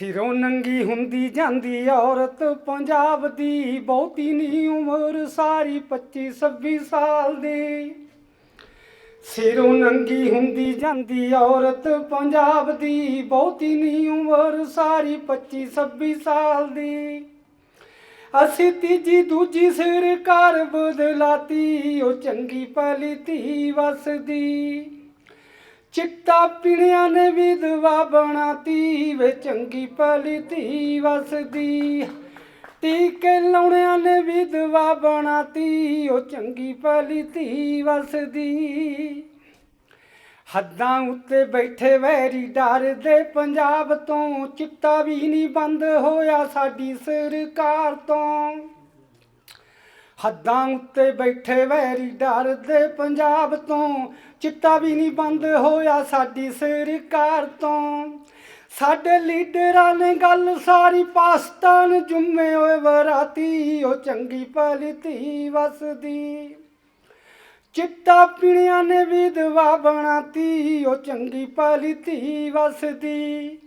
ਸਿਰੋਂ ਨੰਗੀ ਹੁੰਦੀ ਜਾਂਦੀ ਔਰਤ ਪੰਜਾਬ ਦੀ ਬਹੁਤੀ ਨਹੀਂ ਉਮਰ ਸਾਰੀ 25 26 ਸਾਲ ਦੀ। ਸਿਰੋਂ ਨੰਗੀ ਹੁੰਦੀ ਜਾਂਦੀ ਔਰਤ ਪੰਜਾਬ ਦੀ ਬਹੁਤੀ ਨਹੀਂ ਉਮਰ ਸਾਰੀ 25 26 ਸਾਲ ਦੀ। ਅਸੀਂ ਤੀਜੀ ਦੂਜੀ ਸਰਕਾਰ ਬਦਲਾਤੀ, ਉਹ ਚੰਗੀ ਭਲੀ ਧੀ ਵਸਦੀ। ਚਿੱਟਾ ਪੀਣਿਆਂ ਨੇ ਵਿਧਵਾ ਬਣਾਤੀ ਵੇ, ਚੰਗੀ ਪਲੀ ਧੀ ਵਸਦੀ। ਟੀਕੇ ਲਾਉਣਿਆਂ ਨੇ ਵਿਧਵਾ ਬਣਾਤੀ ਉਹ ਚੰਗੀ ਪਲੀ ਧੀ ਵਸਦੀ। ਹੱਦਾਂ ਉੱਤੇ ਬੈਠੇ ਵੈਰੀ ਡਰਦੇ, ਪੰਜਾਬ ਤੋਂ ਚਿੱਟਾ ਵੀ ਨਹੀਂ ਬੰਦ ਹੋਇਆ ਸਾਡੀ ਸਰਕਾਰ ਤੋਂ। ਹੱਦਾਂ ਉੱਤੇ ਬੈਠੇ ਵੈਰੀ ਡਰਦੇ ਪੰਜਾਬ ਤੋਂ। ਚਿੱਟਾ ਵੀ ਨਹੀਂ ਬੰਦ ਹੋਇਆ ਸਾਡੀ ਸਰਕਾਰ ਤੋਂ। ਸਾਡੇ ਲੀਡਰਾਂ ਨੇ ਗੱਲ ਸਾਰੀ ਪਾਕਿਸਤਾਨ ਜੁੰਮੇ ਹੋਏ ਵਰਾਤੀ, ਉਹ ਚੰਗੀ ਭਲੀ ਧੀ ਵਸਦੀ। ਚਿੱਟਾ ਪੀਣਿਆਂ ਨੇ ਵਿਧਵਾ ਬਣਾਤੀ, ਉਹ ਚੰਗੀ ਭਲੀ ਧੀ ਵਸਦੀ।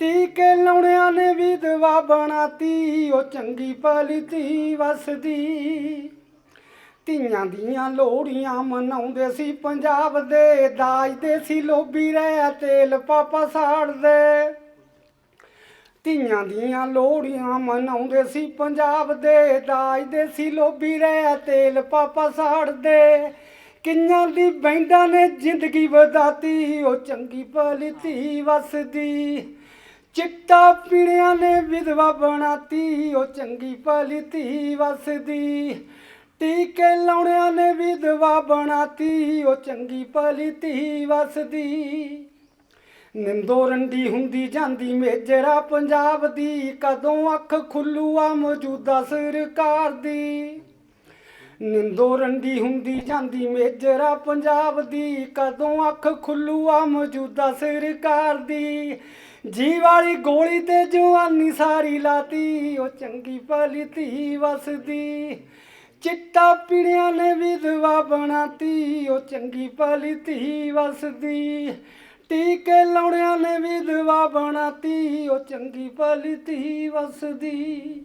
ਟੀਕੇ ਲਾਉਣਿਆਂ ਨੇ ਵੀ ਵਿਧਵਾ ਬਣਾਤੀ, ਉਹ ਚੰਗੀ ਭਲੀ ਧੀ ਵਸਦੀ। ਧੀਆਂ ਦੀਆਂ ਲੋੜੀਆਂ ਮਨਾਉਂਦੇ ਸੀ ਪੰਜਾਬ ਦੇ ਦਾਜ ਦੇ ਸੀ ਲੋਭੀ ਰਹਿ ਤੇਲ ਪਾਪਾ ਸਾੜਦੇ। ਧੀਆਂ ਦੀਆਂ ਲੋੜੀਆਂ ਮਨਾਉਂਦੇ ਸੀ ਪੰਜਾਬ ਦੇ ਦਾਜ ਦੇ ਸੀ ਲੋਭੀ ਰਹਿ ਤੇਲ ਪਾਪਾ ਸਾੜਦੇ। ਕਿੰਨਾਂ ਦੀ ਬੈਂਡਾਂ ਨੇ ਜ਼ਿੰਦਗੀ ਵਧਾਤੀ, ਉਹ ਚੰਗੀ ਭਲੀ ਧੀ ਵਸਦੀ। ਚਿੱਟਾ ਪੀਣਿਆਂ ਨੇ ਵਿਧਵਾ ਬਣਾਤੀ, ਉਹ ਚੰਗੀ ਭਲੀ ਧੀ ਵਸਦੀ। ਟੀਕੇ ਲਾਉਣਿਆਂ ਨੇ ਵਿਧਵਾ ਬਣਾਤੀ, ਉਹ ਚੰਗੀ ਭਲੀ ਧੀ ਵਸਦੀ। ਨਿੰਦੋ ਰੰਡੀ ਹੁੰਦੀ ਜਾਂਦੀ, ਮੇਜਰਾ ਪੰਜਾਬ ਦੀ, ਕਦੋਂ ਅੱਖ ਖੁੱਲੂ ਆ ਮੌਜੂਦਾ ਸਰਕਾਰ ਦੀ। ਨਿੰਦੋ ਰੰਡੀ ਹੁੰਦੀ ਜਾਂਦੀ, ਮੇਜਰਾ ਪੰਜਾਬ ਦੀ ਕਦੋਂ ਅੱਖ ਖੁੱਲੂ ਆ ਮੌਜੂਦਾ ਸਰਕਾਰ ਦੀ। ਜੀ ਵਾਲੀ ਗੋਲੀ ਤੇ ਜਵਾਨੀ ਸਾਰੀ ਲਾਤੀ, ਉਹ ਚੰਗੀ ਭਲੀ ਧੀ ਵਸਦੀ। ਚਿੱਟਾ ਪੀਣਿਆਂ ਨੇ ਵਿਧਵਾ ਬਣਾਤੀ, ਉਹ ਚੰਗੀ ਭਲੀ ਧੀ ਵਸਦੀ। ਟੀਕੇ ਲਾਉਣਿਆਂ ਨੇ ਵਿਧਵਾ ਬਣਾਤੀ, ਉਹ ਚੰਗੀ ਭਲੀ ਧੀ ਵਸਦੀ।